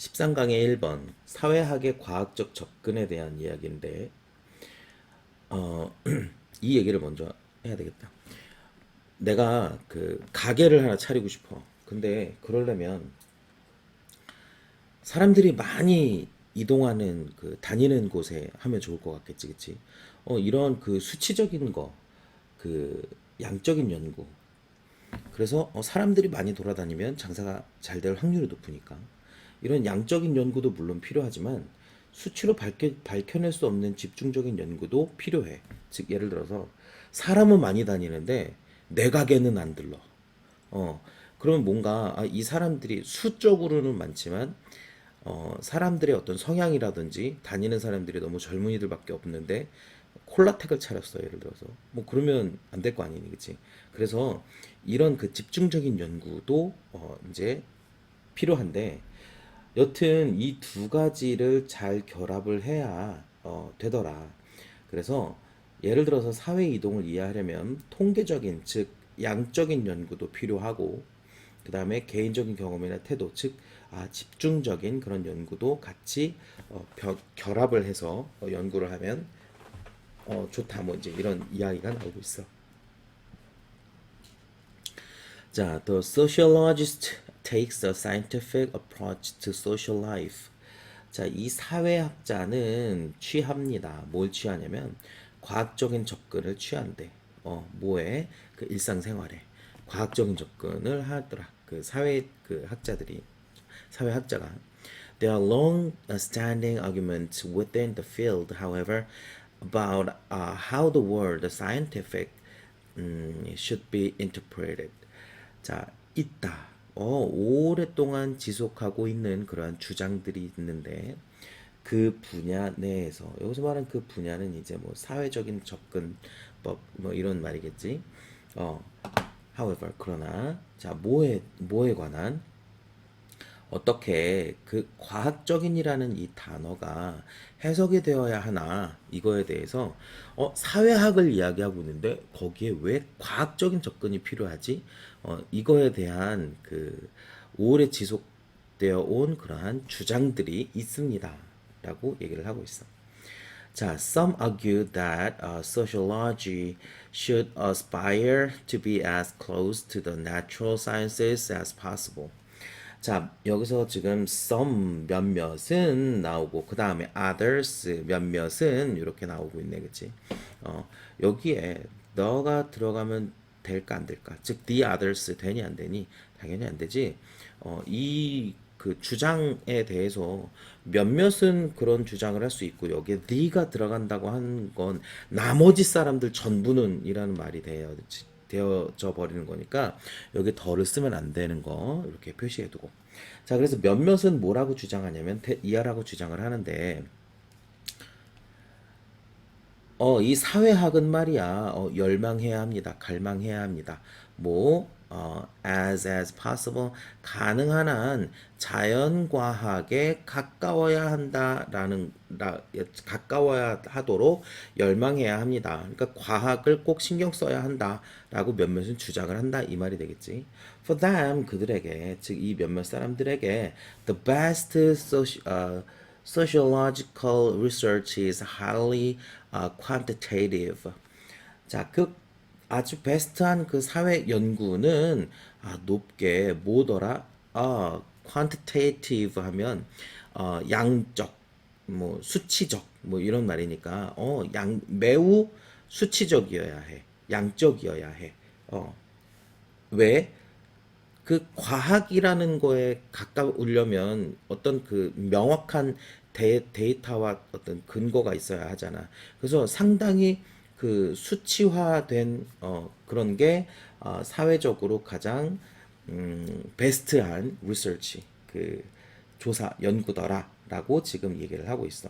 13강의 1번 사회학의 과학적 접근에 대한 이야기인데 어, 이 얘기를 먼저 해야 되겠다. 내가 그 가게를 하나 차리고 싶어. 근데 그러려면 사람들이 많이 이동하는 그 다니는 곳에 하면 좋을 것 같겠지, 그치? 어, 이런 그 수치적인 거, 그 양적인 연구. 그래서 어, 사람들이 많이 돌아다니면 장사가 잘 될 확률이 높으니까. 이런 양적인 연구도 물론 필요하지만 수치로 밝혀, 밝혀낼 수 없는 집중적인 연구도 필요해. 즉, 예를 들어서 사람은 많이 다니는데 내 가게는 안 들러. 어, 그러면 뭔가 아, 이 사람들이 수적으로는 많지만 어, 사람들의 어떤 성향이라든지 다니는 사람들이 너무 젊은이들밖에 없는데 콜라텍을 차렸어 예를 들어서 뭐 그러면 안 될 거 아니니 그치 그래서 이런 그 집중적인 연구도 어, 이제 필요한데 여튼 이 두 가지를 잘 결합을 해야 어, 되더라 그래서 예를 들어서 사회 이동을 이해하려면 통계적인 즉 양적인 연구도 필요하고 그 다음에 개인적인 경험이나 태도, 즉 아, 집중적인 그런 연구도 같이 어, 벼- 결합을 해서 어, 연구를 하면 어, 좋다. 뭐 이제 이런 이야기가 나오고 있어. 자, the sociologist takes a scientific approach to social life. 자, 이 사회학자는 취합니다. 뭘 취하냐면 과학적인 접근을 취한대. 어, 뭐에? 그 일상생활에 과학적인 접근을 하더라. 그 사회 그 학자들이 사회학자가 There are long-standing arguments within the field, however, about uh, how the word scientific 음, should be interpreted. 자, 있다. 어, 오랫동안 지속하고 있는 그러한 주장들이 있는데 그 분야 내에서 여기서 말하는 그 분야는 이제 뭐 사회적인 접근법 뭐 이런 말이겠지. 어, however 그러나 자, 뭐에 뭐에 관한 어떻게 그 과학적인이라는 이 단어가 해석이 되어야 하나 이거에 대해서 어, 사회학을 이야기하고 있는데 거기에 왜 과학적인 접근이 필요하지? 어, 이거에 대한 그 오래 지속되어 온 그러한 주장들이 있습니다 라고 얘기를 하고 있어. 자, some argue that uh, sociology should aspire to be as close to the natural sciences as possible. 자, 여기서 지금 some 몇몇은 나오고 그 다음에 others 몇몇은 이렇게 나오고 있네, 그치? 어, 여기에 너가 들어가면 될까 안 될까? 즉, the others 되니 안 되니? 당연히 안 되지. 어, 이 그 주장에 대해서 몇몇은 그런 주장을 할 수 있고 여기에 the가 들어간다고 하는 건 나머지 사람들 전부는 이라는 말이 되어 되어져 버리는 거니까 여기 더를 쓰면 안 되는 거 이렇게 표시해 두고 자 그래서 몇몇은 뭐라고 주장하냐면 대- 이하라고 주장을 하는데 어, 이 사회학은 말이야, 어, 열망해야 합니다. 갈망해야 합니다. 뭐, 어, as as possible, 가능한 한 자연과학에 가까워야 한다라는, 라, 가까워야 하도록 열망해야 합니다. 그러니까 과학을 꼭 신경 써야 한다라고 몇몇은 주장을 한다 이 말이 되겠지. For them, 그들에게, 즉 이 몇몇 사람들에게 the best soci, 어, sociological research is highly uh, quantitative. 자, 그 아주 베스트한 그 사회 연구는 아, 높게 뭐더라? 아, quantitative 하면 어, 양적, 뭐 수치적, 뭐 이런 말이니까 어, 양 매우 수치적이어야 해, 양적이어야 해. 어, 왜? 그 과학이라는 거에 가까우려면 어떤 그 명확한 데, 데이터와 어떤 근거가 있어야 하잖아. 그래서 상당히 그 수치화된 어, 그런 게 어, 사회적으로 가장 음, 베스트한 리서치 그 조사 연구더라라고 지금 얘기를 하고 있어.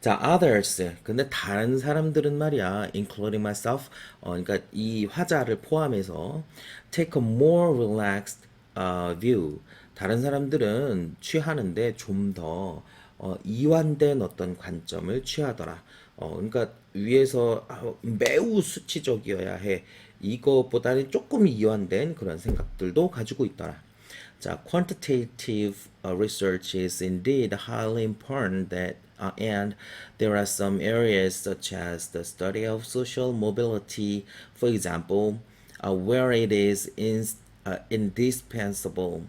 자, others. 근데 다른 사람들은 말이야, including myself. 어, 그러니까 이 화자를 포함해서 take a more relaxed uh, view. 다른 사람들은 취하는데 좀더 어, 이완된 어떤 관점을 취하더라. 어, 그러니까 위에서 아, 매우 수치적이어야 해. 이것보다는 조금 이완된 그런 생각들도 가지고 있더라. 자, quantitative uh, research is indeed highly important that uh, and there are some areas such as the study of social mobility, for example, uh, where it is in, uh, indispensable.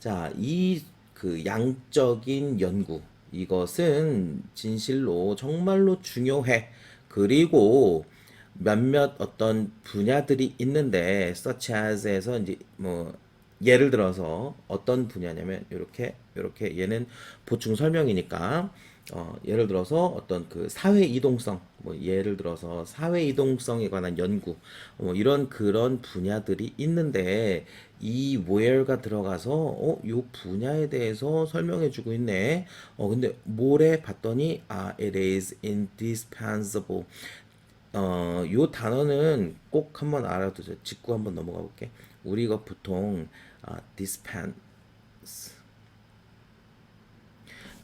자, 이 그 양적인 연구 이것은 진실로 정말로 중요해. 그리고 몇몇 어떤 분야들이 있는데 such as에서 이제 뭐 예를 들어서 어떤 분야냐면 이렇게 이렇게 얘는 보충 설명이니까 어, 예를 들어서 어떤 그 사회 이동성 뭐 예를 들어서 사회 이동성에 관한 연구 뭐 이런 그런 분야들이 있는데 이 where가 들어가서 어, 요 분야에 대해서 설명해 주고 있네. 어, 근데 뭐래 봤더니 아 it is indispensable. 어, 요 단어는 꼭 한번 알아두세요. 짚고 한번 넘어가 볼게. 우리가 보통 아,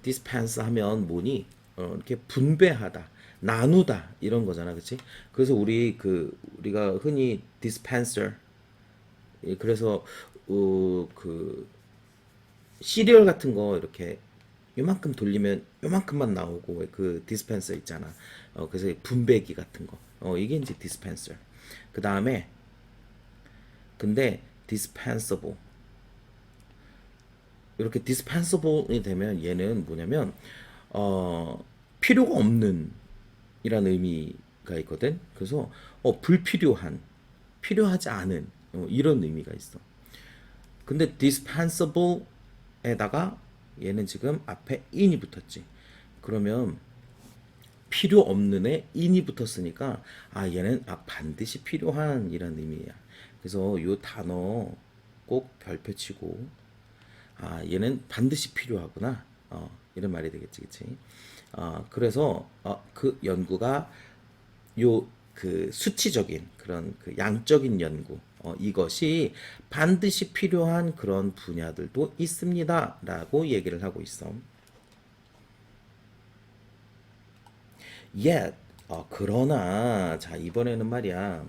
dispense 하면 뭐니? 어, 이렇게 분배하다, 나누다 이런 거잖아, 그렇지? 그래서 우리 그 우리가 흔히 dispenser 예, 그래서 어, 그 시리얼 같은 거 이렇게 요만큼 돌리면 요만큼만 나오고 그 디스펜서 있잖아. 어, 그래서 분배기 같은 거. 어, 이게 이제 디스펜서. 그 다음에 근데 dispensable 이렇게 dispensable이 되면 얘는 뭐냐면 어 필요가 없는 이란 의미가 있거든. 그래서 어 불필요한 필요하지 않은 어, 이런 의미가 있어. 근데 dispensable에다가 얘는 지금 앞에 in이 붙었지. 그러면 필요 없는에 in이 붙었으니까 아 얘는 아 반드시 필요한 이란 의미야. 그래서 요 단어 꼭 별표 치고 아 얘는 반드시 필요하구나. 어, 이런 말이 되겠지, 그치? 어, 그래서 어, 그 연구가 요 그 수치적인 그런 그 양적인 연구 어, 이것이 반드시 필요한 그런 분야들도 있습니다 라고 얘기를 하고 있어. Yet 어, 그러나 자 이번에는 말이야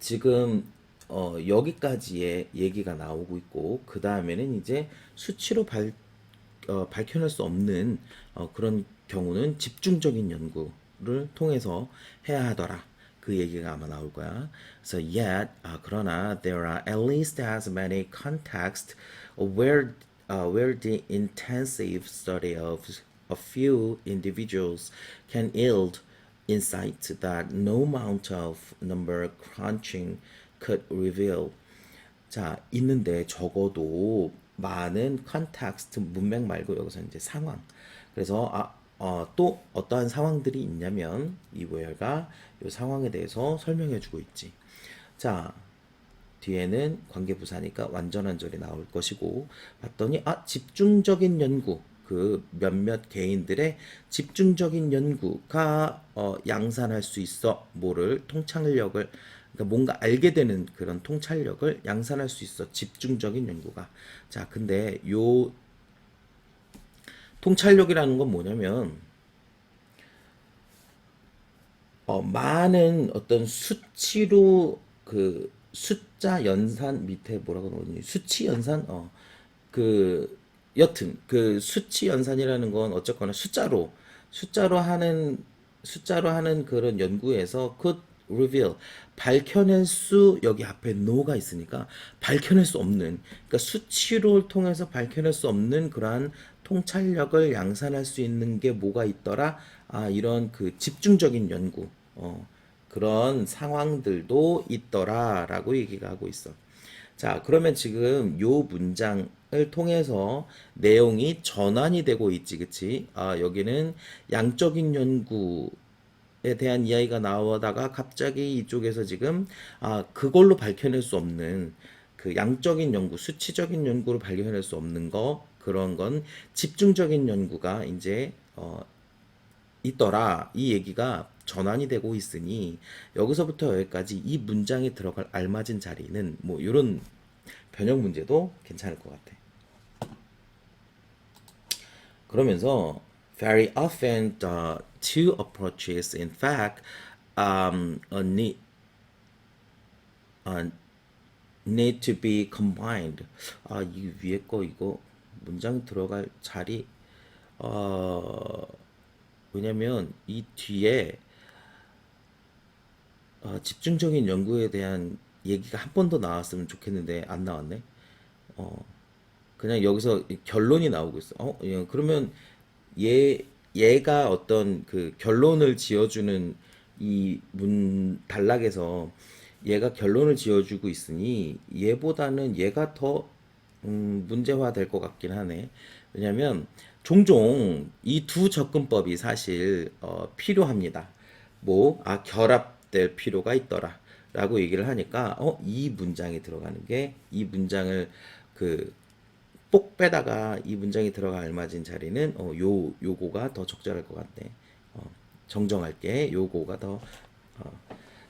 지금 어, 여기까지의 얘기가 나오고 있고 그 다음에는 이제 수치로 발, 어, 밝혀낼 수 없는 어, 그런 경우는 집중적인 연구를 통해서 해야 하더라. 그 얘기가 아마 나올 거야. 그래서 yet 아, 그러나 there are at least as many contexts where uh, where the intensive study of a few individuals can yield insight that no amount of number crunching could reveal. 자, 있는데 적어도 많은 컨텍스트 문맥 말고 여기서 이제 상황. 그래서 아, 어, 또 어떠한 상황들이 있냐면 이 where가 이 상황에 대해서 설명해 주고 있지. 자, 뒤에는 관계부사니까 완전한 절이 나올 것이고 봤더니 아 집중적인 연구 그 몇몇 개인들의 집중적인 연구가 어, 양산할 수 있어 뭐를 통찰력을 그러니까 뭔가 알게 되는 그런 통찰력을 양산할 수 있어 집중적인 연구가. 자 근데 요 통찰력이라는 건 뭐냐면 어, 많은 어떤 수치로 그 숫자 연산 밑에 뭐라고 그러니 수치 연산? 어 그 여튼 그 수치 연산이라는 건 어쨌거나 숫자로 숫자로 하는 숫자로 하는 그런 연구에서 그 reveal 밝혀낼 수 여기 앞에 no가 있으니까 밝혀낼 수 없는 그러니까 수치로 통해서 밝혀낼 수 없는 그러한 통찰력을 양산할 수 있는 게 뭐가 있더라 아 이런 그 집중적인 연구 어 그런 상황들도 있더라라고 얘기가 하고 있어. 자, 그러면 지금 요 문장을 통해서 내용이 전환이 되고 있지, 그치? 아, 여기는 양적인 연구에 대한 이야기가 나오다가 갑자기 이쪽에서 지금 아, 그걸로 밝혀낼 수 없는 그 양적인 연구, 수치적인 연구로 발견할 수 없는 거 그런 건 집중적인 연구가 이제 어, 있더라. 이 얘기가 전환이 되고 있으니 여기서부터 여기까지 이 문장에 들어갈 알맞은 자리는 뭐 이런 변형 문제도 괜찮을 것 같아. 그러면서 very often the two approaches in fact um, a need uh, need to be combined. 아, 이 위에 거 이거 문장 들어갈 자리 어 왜냐면 이 뒤에 어, 집중적인 연구에 대한 얘기가 한 번 더 나왔으면 좋겠는데 안 나왔네. 어, 그냥 여기서 결론이 나오고 있어. 어, 예, 그러면 얘 얘가 어떤 그 결론을 지어주는 이 문 단락에서 얘가 결론을 지어주고 있으니 얘보다는 얘가 더 음, 문제화 될 것 같긴 하네. 왜냐면 종종 이 두 접근법이 사실 어, 필요합니다. 뭐, 아, 결합될 필요가 있더라. 라고 얘기를 하니까, 어, 이 문장이 들어가는 게, 이 문장을 그, 뽁 빼다가 이 문장이 들어가 알맞은 자리는, 어, 요, 요거가 더 적절할 것 같네. 어, 정정할게. 요거가 더, 어.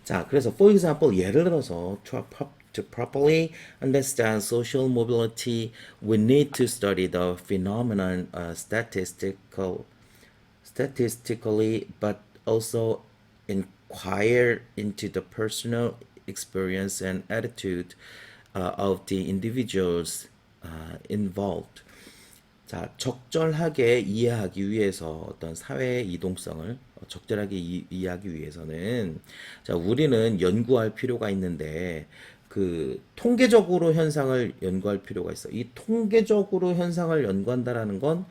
자, 그래서, for example, 예를 들어서, to, pro- to properly understand social mobility, we need to study the phenomenon uh, statistical statistically, but also inquire into the personal experience and attitude uh, of the individuals uh, involved. 자, 적절하게 이해하기 위해서 어떤 사회의 이동성을 적절하게 이, 이해하기 위해서는 자, 우리는 연구할 필요가 있는데 그 통계적으로 현상을 연구할 필요가 있어. 이 통계적으로 현상을 연구한다라는 건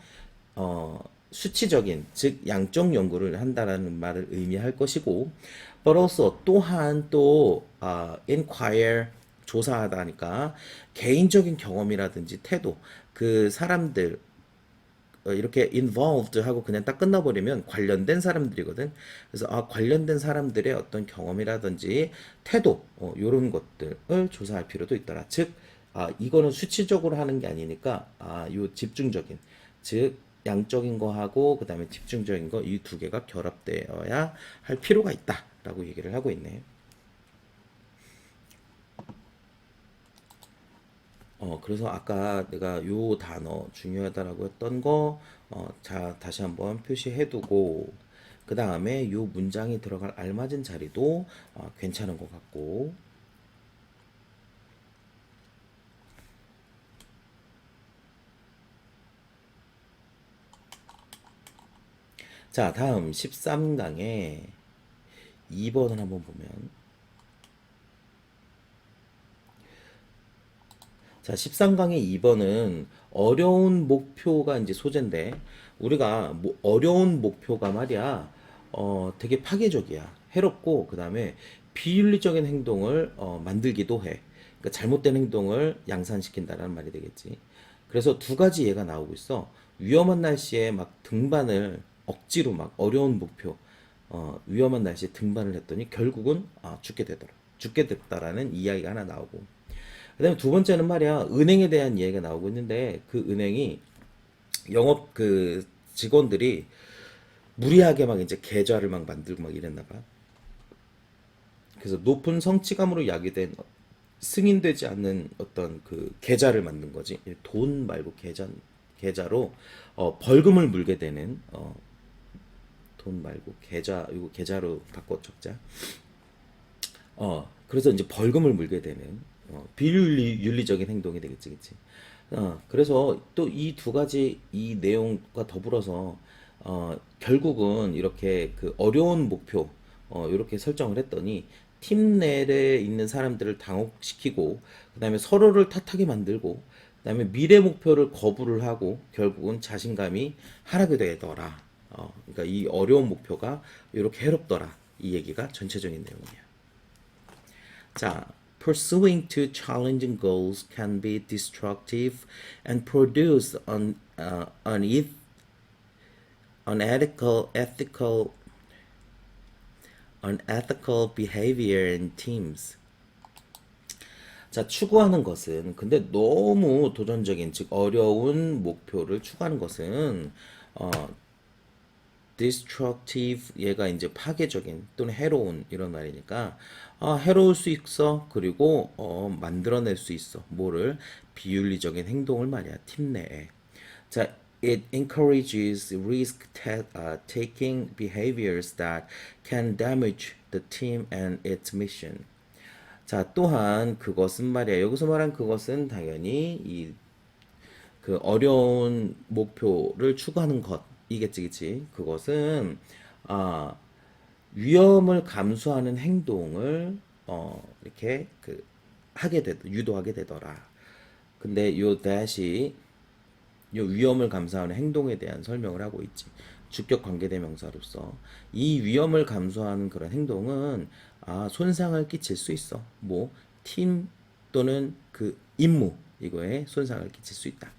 어, 수치적인 즉 양적 연구를 한다라는 말을 의미할 것이고 but also 또한 또 아, inquire 조사하다니까 개인적인 경험이라든지 태도 그 사람들 어, 이렇게 involved 하고 그냥 딱 끝나버리면 관련된 사람들이거든. 그래서 아, 관련된 사람들의 어떤 경험이라든지 태도, 어, 이런 것들을 조사할 필요도 있더라. 즉, 아, 이거는 수치적으로 하는 게 아니니까, 아, 요 집중적인, 즉, 양적인 거하고, 그 다음에 집중적인 거, 이 두 개가 결합되어야 할 필요가 있다. 라고 얘기를 하고 있네. 어, 그래서 아까 내가 요 단어 중요하다라고 했던 거, 어, 자, 다시 한번 표시해 두고, 그 다음에 요 문장이 들어갈 알맞은 자리도 어, 괜찮은 것 같고, 자, 다음 13강에 2번을 한번 보면, 자, 13강의 2번은 어려운 목표가 이제 소재인데, 우리가 뭐 어려운 목표가 말이야, 어, 되게 파괴적이야. 해롭고, 그 다음에 비윤리적인 행동을 어, 만들기도 해. 그러니까 잘못된 행동을 양산시킨다라는 말이 되겠지. 그래서 두 가지 예가 나오고 있어. 위험한 날씨에 막 등반을 억지로 막 어려운 목표, 어, 위험한 날씨에 등반을 했더니 결국은 아, 죽게 되더라. 죽게 됐다라는 이야기가 하나 나오고. 그다음에 두 번째는 말이야 은행에 대한 이야기가 나오고 있는데 그 은행이 영업 그 직원들이 무리하게 막 이제 계좌를 막 만들고 막 이랬나 봐. 그래서 높은 성취감으로 야기된 승인되지 않는 어떤 그 계좌를 만든 거지. 돈 말고 계좌 계좌로 어, 벌금을 물게 되는 어, 돈 말고 계좌 이거 계좌로 바꿔 적자. 어, 그래서 이제 벌금을 물게 되는 어, 비윤리 적인 행동이 되겠지, 그치? 어, 그래서 또 이 두 가지 이 내용과 더불어서 어, 결국은 이렇게 그 어려운 목표 어, 이렇게 설정을 했더니 팀 내에 있는 사람들을 당혹시키고 그다음에 서로를 탓하게 만들고 그다음에 미래 목표를 거부를 하고 결국은 자신감이 하락이 되더라. 어, 그러니까 이 어려운 목표가 이렇게 해롭더라. 이 얘기가 전체적인 내용이야. 자, pursuing too challenging goals can be destructive and produce un, uh, uneth, unethical, ethical, unethical behavior in teams. 자, 추구하는 것은 근데 너무 도전적인 즉 어려운 목표를 추구하는 것은 어, destructive 얘가 이제 파괴적인 또는 해로운 이런 말이니까 아, 해로울 수 있어. 그리고 어, 만들어낼 수 있어. 뭐를? 비윤리적인 행동을 말이야. 팀 내에. 자 it encourages risk uh, taking behaviors that can damage the team and its mission. 자, 또한 그것은 말이야. 여기서 말한 그것은 당연히 이 그 어려운 목표를 추구하는 것 이겠지, 그치? 그것은 아 위험을 감수하는 행동을 어 이렇게 그 하게 되 유도하게 되더라. 근데 요 대시 요 위험을 감수하는 행동에 대한 설명을 하고 있지. 주격 관계대명사로서 이 위험을 감수하는 그런 행동은 아 손상을 끼칠 수 있어. 뭐 팀 또는 그 임무 이거에 손상을 끼칠 수 있다.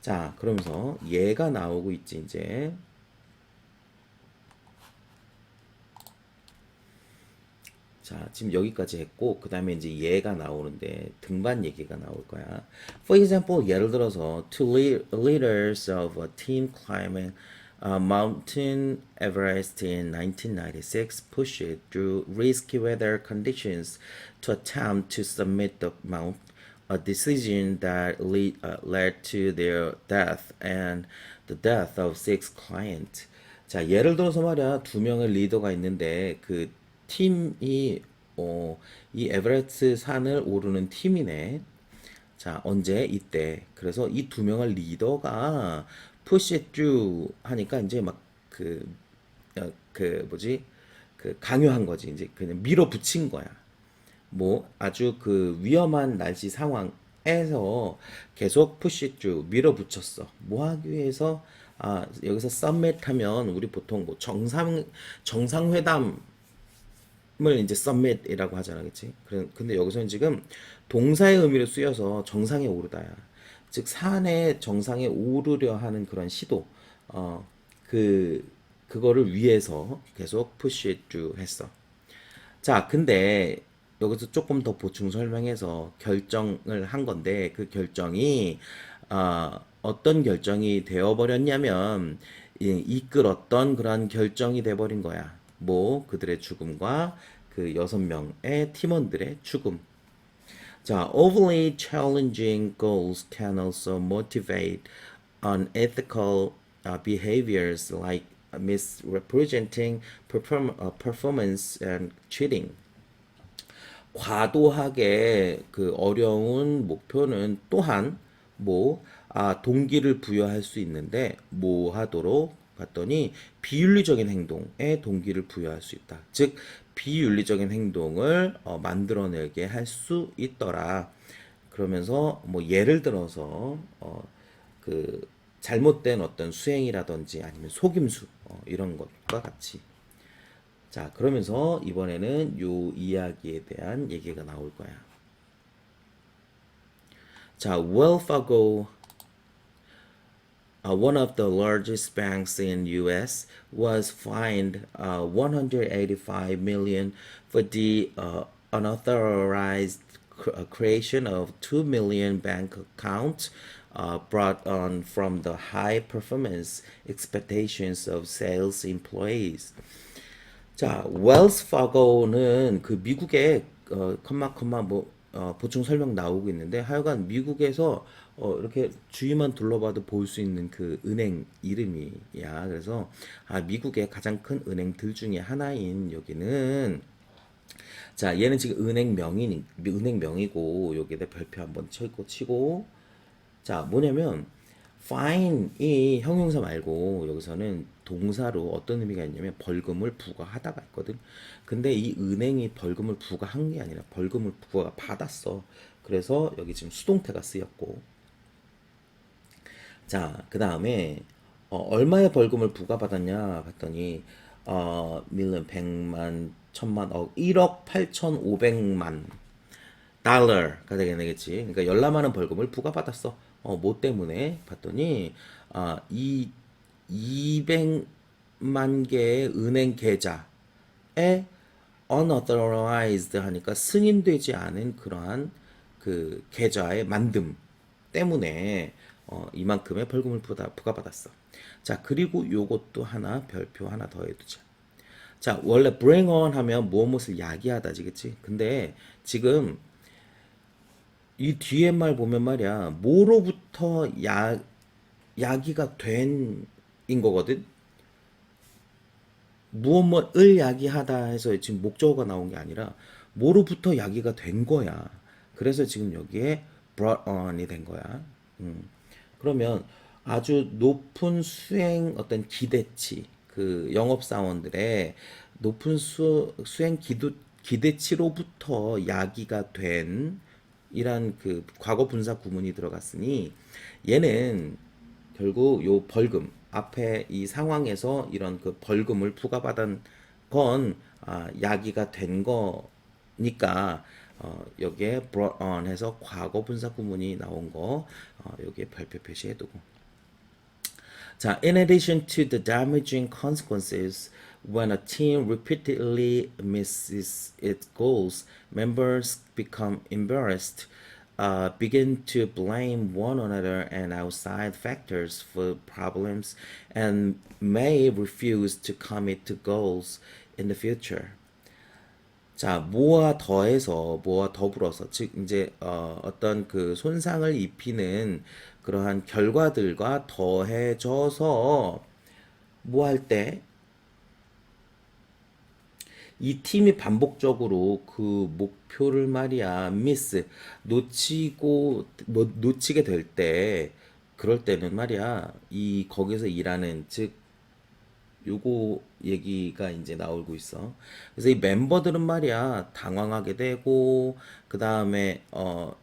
자, 그러면서 얘가 나오고 있지 이제. 자, 지금 여기까지 했고, 그 다음에 이제 얘가 나오는데, 등반 얘기가 나올 거야. For example, 예를 들어서, two lead- leaders of a team climbing uh, Mountain Everest in 1996 pushed through risky weather conditions to attempt to summit the mount, a decision that lead, uh, led to their death and the death of six clients. 자, 예를 들어서 말이야, 두 명의 리더가 있는데, 그 팀이, 어, 이 에베레스트 산을 오르는 팀이네. 자, 언제? 이때. 그래서 이 두 명의 리더가 push it through 하니까 이제 막 그, 어, 그 뭐지? 그 강요한 거지. 이제 그냥 밀어붙인 거야. 뭐 아주 그 위험한 날씨 상황에서 계속 push through 밀어붙였어. 뭐 하기 위해서 아 여기서 summit 하면 우리 보통 뭐 정상 정상회담 을 이제 summit이라고 하잖아? 그래- 근데 여기서는 지금 동사의 의미로 쓰여서 정상에 오르다야. 즉 산의 정상에 오르려 하는 그런 시도, 어, 그 그거를 위해서 계속 it through 했어. 자, 근데 여기서 조금 더 보충 설명해서 결정을 한 건데 그 결정이 아, 어떤 결정이 되어버렸냐면 이- 이끌었던 그런 결정이 돼버린 거야. 뭐 그들의 죽음과 그 여섯 명의 팀원들의 죽음. 자, overly challenging goals can also motivate unethical uh, behaviors like misrepresenting perform, uh, performance and cheating. 과도하게 그 어려운 목표는 또한 뭐 아, 동기를 부여할 수 있는데 뭐 하도록 봤더니 비윤리적인 행동에 동기를 부여할 수 있다. 즉 비윤리적인 행동을 어, 만들어내게 할 수 있더라. 그러면서 뭐 예를 들어서 어, 그 잘못된 어떤 수행이라든지 아니면 속임수 어, 이런 것과 같이 자, 그러면서 이번에는 요 이야기에 대한 얘기가 나올 거야. 자, Wells Fargo, uh, one of the largest banks in U.S., was fined uh, 185 million for the uh, unauthorized cr- uh, creation of 2 million bank accounts uh, brought on from the high performance expectations of sales employees. 자, 웰스 파고는 그 미국의 어, 컴마 컴마 뭐 어, 보충 설명 나오고 있는데 하여간 미국에서 어, 이렇게 주위만 둘러봐도 볼 수 있는 그 은행 이름이야. 그래서 아, 미국의 가장 큰 은행들 중에 하나인 여기는 자, 얘는 지금 은행명이 은행명이고 여기에다 별표 한번 치고 치고 자, 뭐냐면 fine이 형용사 말고 여기서는 동사로 어떤 의미가 있냐면 벌금을 부과하다가 있거든. 근데 이 은행이 벌금을 부과한 게 아니라 벌금을 부과 받았어. 그래서 여기 지금 수동태가 쓰였고. 자, 그 다음에 어, 얼마의 벌금을 부과받았냐 봤더니 어, 밀리언, 백만, 천만, 억, 1억 8,500만 달러가 되겠지. 그러니까 열나많은 벌금을 부과받았어. 어, 뭐 때문에 봤더니 아, 이 200만 개의 은행 계좌에 unauthorized 하니까 승인되지 않은 그러한 그 계좌의 만듦 때문에 어, 이만큼의 벌금을 부과받았어. 자, 그리고 요것도 하나 별표 하나 더 해두자. 자, 원래 bring on 하면 무엇무엇을 야기하다지, 그치? 근데 지금 이 뒤에 말 보면 말이야, 뭐로부터 야, 야기가 된 인 거거든? 무엇뭐을 야기하다 해서 지금 목적어가 나온 게 아니라 뭐로부터 야기가 된 거야. 그래서 지금 여기에 brought on이 된 거야. 음. 그러면 아주 높은 수행 어떤 기대치, 그 영업사원들의 높은 수, 수행 기도, 기대치로부터 야기가 된 이란 그 과거 분사 구문이 들어갔으니 얘는 결국 요 벌금 앞에 이 상황에서 이런 그 벌금을 부과받은 건 아, 야기가 된 거니까 어, 여기에 brought on 해서 과거 분사 구문이 나온 거 어, 여기에 별표 표시해두고 자, in addition to the damaging consequences when a team repeatedly misses its goals, members become embarrassed, uh, begin to blame one another and outside factors for problems, and may refuse to commit to goals in the future. 자, 뭐와 더해서 뭐와 더불어서 즉 이제 어, 어떤 그 손상을 입히는 그러한 결과들과 더해져서 뭐 할 때 이 팀이 반복적으로 그 목표를 말이야 미스 놓치고 뭐 놓치게 될 때 그럴 때는 말이야 이 거기서 일하는 즉 요거 얘기가 이제 나오고 있어. 그래서 이 멤버들은 말이야 당황하게 되고 그 다음에 어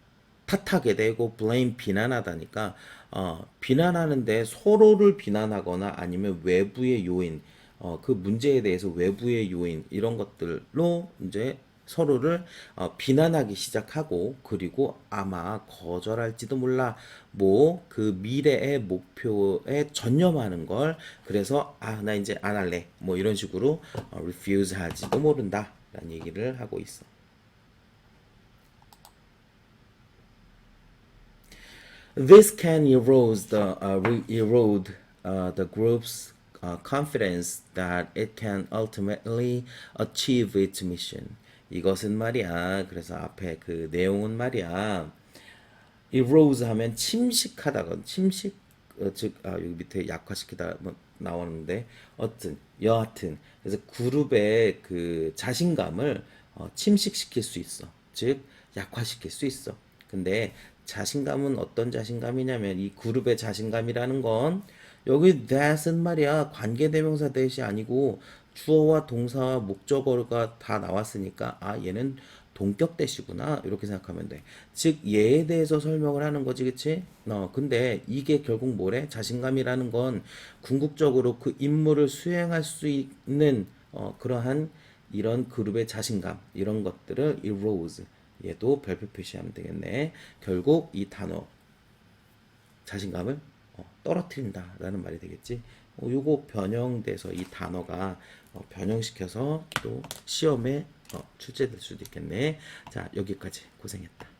탓하게 되고 blame 비난하다니까 어 비난하는데 서로를 비난하거나 아니면 외부의 요인 어 그 문제에 대해서 외부의 요인 이런 것들로 이제 서로를 어, 비난하기 시작하고 그리고 아마 거절할지도 몰라 뭐 그 미래의 목표에 전념하는 걸 그래서 아 나 이제 안 할래 뭐 이런 식으로 어, refuse 할지도 모른다 라는 얘기를 하고 있어. This can erode the uh, erode uh, the group's uh, confidence that it can ultimately achieve its mission. 이것은 말이야. 그래서 앞에 그 내용은 말이야. erode 하면 침식하다건 침식 어, 즉 아, 여기 밑에 약화시키다 뭐 나오는데 어떤 여하튼 그래서 그룹의 그 자신감을 어, 침식시킬 수 있어. 즉 약화시킬 수 있어. 근데 자신감은 어떤 자신감이냐면 이 그룹의 자신감이라는 건 여기 that은 말이야 관계대명사 that이 아니고 주어와 동사와 목적어가 다 나왔으니까 아 얘는 동격 that이구나 이렇게 생각하면 돼. 즉 얘에 대해서 설명을 하는 거지 그치? 어 근데 이게 결국 뭐래? 자신감이라는 건 궁극적으로 그 임무를 수행할 수 있는 어 그러한 이런 그룹의 자신감 이런 것들을 erodes 얘도 별표 표시하면 되겠네. 결국 이 단어 자신감을 어, 떨어뜨린다라는 말이 되겠지. 어, 요거 변형돼서 이 단어가 어, 변형시켜서 또 시험에 어, 출제될 수도 있겠네. 자, 여기까지 고생했다.